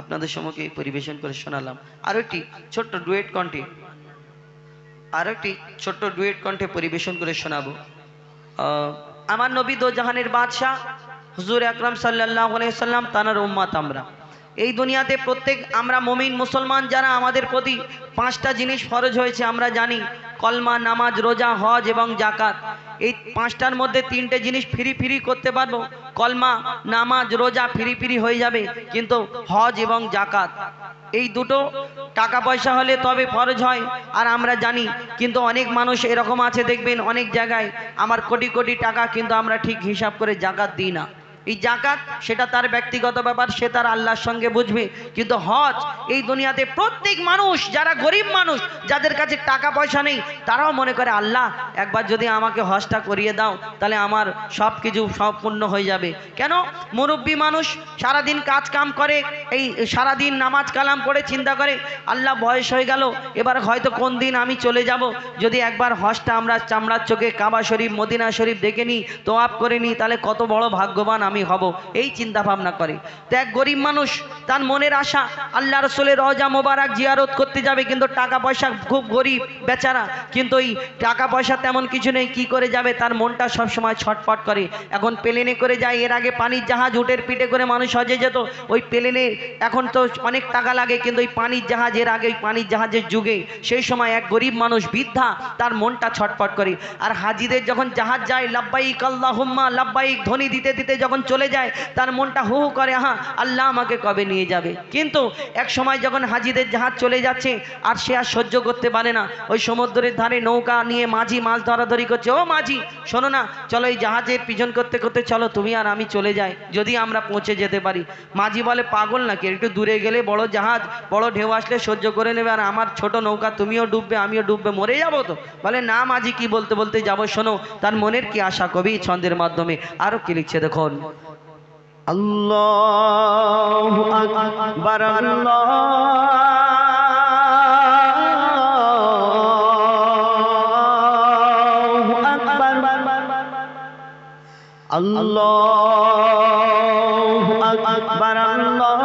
আপনাদের সম্মুখে পরিবেশন করে শোনালাম। আরও একটি ছোট্ট ডুয়েট কণ্ঠে। আরও একটি ছোট্ট ডুয়েট কণ্ঠে পরিবেশন করে শোনাবো। আমার নবী দো জাহানের বাদশাহ, হুজুর আকরাম সাল্লাহ সাল্লাম তানার উম্মাত আমরা। এই দুনিয়াতে প্রত্যেক আমরা মমিন, মুসলমান যারা আমাদের প্রতি পাঁচটা জিনিস ফরজ হয়েছে, আমরা জানি, কলমা, নামাজ, রোজা, হজ এবং জাকাত এই পাঁচটার মধ্যে তিনটে জিনিস ফিরি ফিরি করতে পারব। কলমা, নামাজ, রোজা ফিরি ফিরি হয়ে যাবে। কিন্তু হজ এবং জাকাত এই দুটো টাকা পয়সা হলে তবে ফরজ হয়। আর আমরা জানি, কিন্তু অনেক মানুষ এরকম আছে, দেখবেন অনেক জায়গায় আমার কোটি কোটি টাকা কিন্তু আমরা ঠিক হিসাব করে জাকাত দিই না। এই জাকাত, সেটা তার ব্যক্তিগত ব্যাপার, সে তার আল্লাহর সঙ্গে বুঝবে। কিন্তু হজ, এই দুনিয়াতে প্রত্যেক মানুষ, যারা গরিব মানুষ, যাদের কাছে টাকা পয়সা নেই, তারাও মনে করে, আল্লাহ, একবার যদি আমাকে হজটা করিয়ে দাও, তাহলে আমার সব কিছু সম্পূর্ণ হয়ে যাবে। কেন? মুরব্বী মানুষ সারাদিন কাজ কাম করে, এই সারাদিন নামাজ কালাম পড়ে চিন্তা করে, আল্লাহ, বয়স হয়ে গেল, এবার হয়তো কোন দিন আমি চলে যাব। যদি একবার হজটা আমরা চামড়ার চোখে কাবা শরীফ, মদিনা শরীফ দেখে নিই তো আপ করে নিই, তাহলে কত বড় ভাগ্যবান আমি হব, এই চিন্তা ভাবনা করে। তো এক গরিব মানুষ, তার মনের আশা, আল্লাহ রসুলের রজা মোবারক জিয়ারত করতে যাবে, কিন্তু টাকা পয়সা খুব গরিব বেচারা, কিন্তু ওই টাকা পয়সা তেমন কিছু নেই, কি করে যাবে? তার মনটা সব সময় ছটফট করে। এখন প্লেনে করে যায়, এর আগে পানির জাহাজ উটের পিঠে করে মানুষ হজে যেত, ওই প্লেনে এখন তো অনেক টাকা লাগে, কিন্তু ওই পানির জাহাজ, এর আগে ওই পানির জাহাজের যুগে, সেই সময় এক গরিব মানুষ বৃদ্ধা, তার মনটা ছটফট করে। আর হাজিদের যখন জাহাজ যায়, লাব্বাইক আল্লাহুম্মা, লাব্বাইক ধ্বনি দিতে দিতে যখন চলে যায়, তার মনটা হু হু করে হ্যাঁ আল্লাহ আমাকে কবে নিয়ে যাবে? কিন্তু এক সময় যখন হাজিদের জাহাজ চলে যাচ্ছে, আর সে আর সহ্য করতে পারে না, ওই সমুদ্রের ধারে নৌকা নিয়ে মাঝি মাছ ধরাধরি করছে, ও মাঝি, শোনো না, চলো এই জাহাজের পিছন করতে করতে চলো, তুমি আর আমি চলে যাই, যদি আমরা পৌঁছে যেতে পারি। মাঝি বলে, পাগল নাকি? একটু দূরে গেলে বড় জাহাজ, বড় ঢেউ আসলে সহ্য করে নেবে, আর আমার ছোট নৌকা তুমিও ডুববে, আমিও ডুববে, মরে যাব তো? বলে, না মাঝি, কি বলতে বলতে যাব, শোনো, তার মনের কি আশা, কবি ছন্দের মাধ্যমে। আরও কি লিখছে দেখুন। আল্লাহু আকবার আল্লাহু আকবার আল্লাহু আকবার আল্লাহু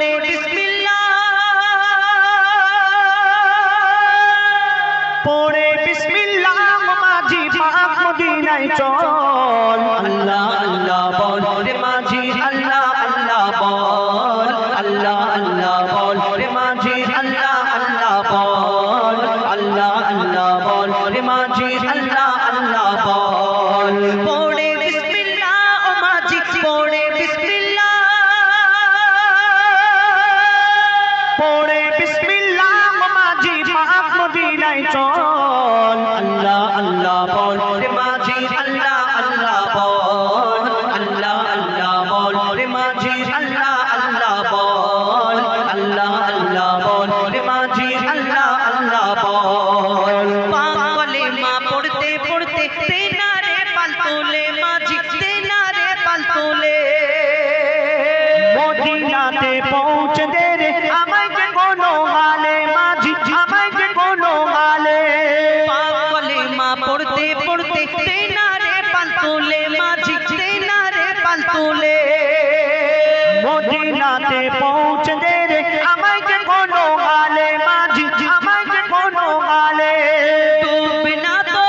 পড়ে বিসমিল্লাহ। পড়ে বিসমিল্লাহ মাঝি পাক মদিনায় চল। আল্লাহ আল্লাহ বল মদিনাতে পৌঁছে দে রে আমায় যে কোনো হালে মাঝি আমায় যে কোনো হালে ডুবে না তো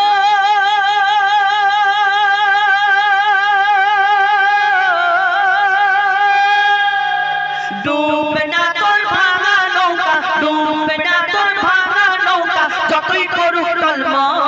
ডুবে না তোর ভাঙা নৌকা ডুবে না তোর ভাঙা নৌকা যতই করুক টলমল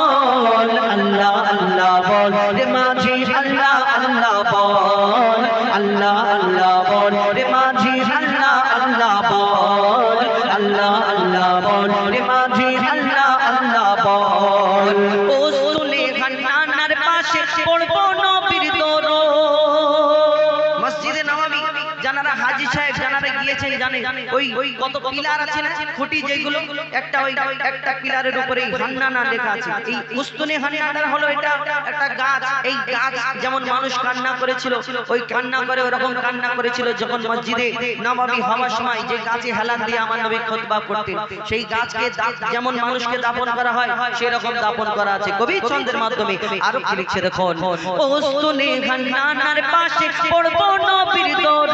জানারা হাজি সাহেব জানারা গিয়ে দিয়েছেন জানে। ওই ওই কত পিলার আছে না? খুঁটি যেগুলো একটা ওই একটা পিলারের উপরে হান্নানা লেখা আছে। এই উস্তুনে হান্নানা হলো এটা একটা গাছ। এই গাছ যেমন মানুষ কান্না করেছিল ওই কান্না করে ওরকম কান্না করেছিল যখন মসজিদে নবাবী হওয়ার সময় যে গাছে হেলান দিয়ে আমার নবী খুতবা করতেন সেই গাছকে যেমন মানুষকে দাপন করা হয় সেই রকম দাপন করা আছে। কবি ছন্দের মাধ্যমে আরও কি লিখছে দেখুন? ওস্তুনে হান্নানার পাশে পড়ব নবীর দরুদ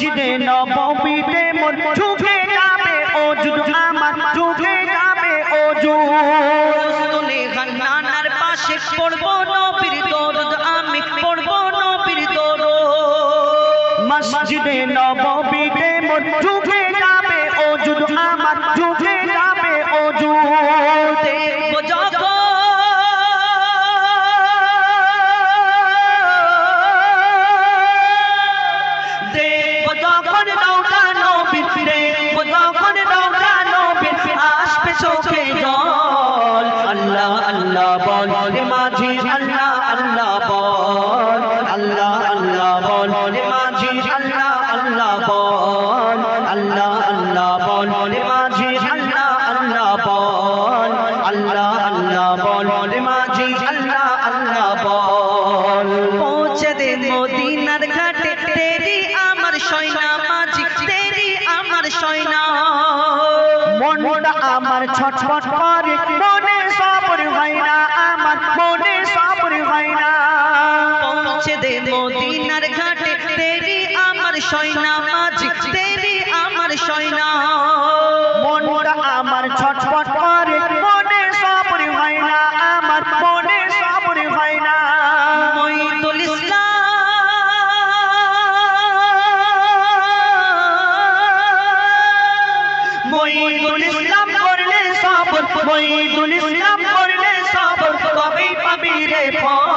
মসজিদে নববীতে মোর ঝুঁকে যাবে ওজুদ আমার ঝুঁকে যাবে ওজুদ ওস্তুনে হান্নানার পাশে পড়ব নবীর দরদ আমি পড়ব নবীর দরদ। মসজিদে নববীতে মোর আল্লাহ বল আল্লাহ আল্লাহ বল মাঝি আল্লাহ আল্লাহ বল আল্লাহ আল্লাহ বল মাঝি আল্লাহ আল্লাহ বল আল্লাহ আল্লাহ বল মাঝি আল্লাহ আল্লাহ বল পৌঁছে দে মদিনার ঘাটে তেরি আমার সয়না মাঝি তেরি আমার সয়না মনটা আমার ছটফট করে সয়না মাঝি তেরি আমার সয়না মনটা আমার ছটফট করে মনে সবর হয় না আমার মনে সবর হয় না মঈদুল ইসলাম। মঈদুল ইসলাম করলে সবর মঈদুল ইসলাম করলে সবর। কবে পাবি রে ফল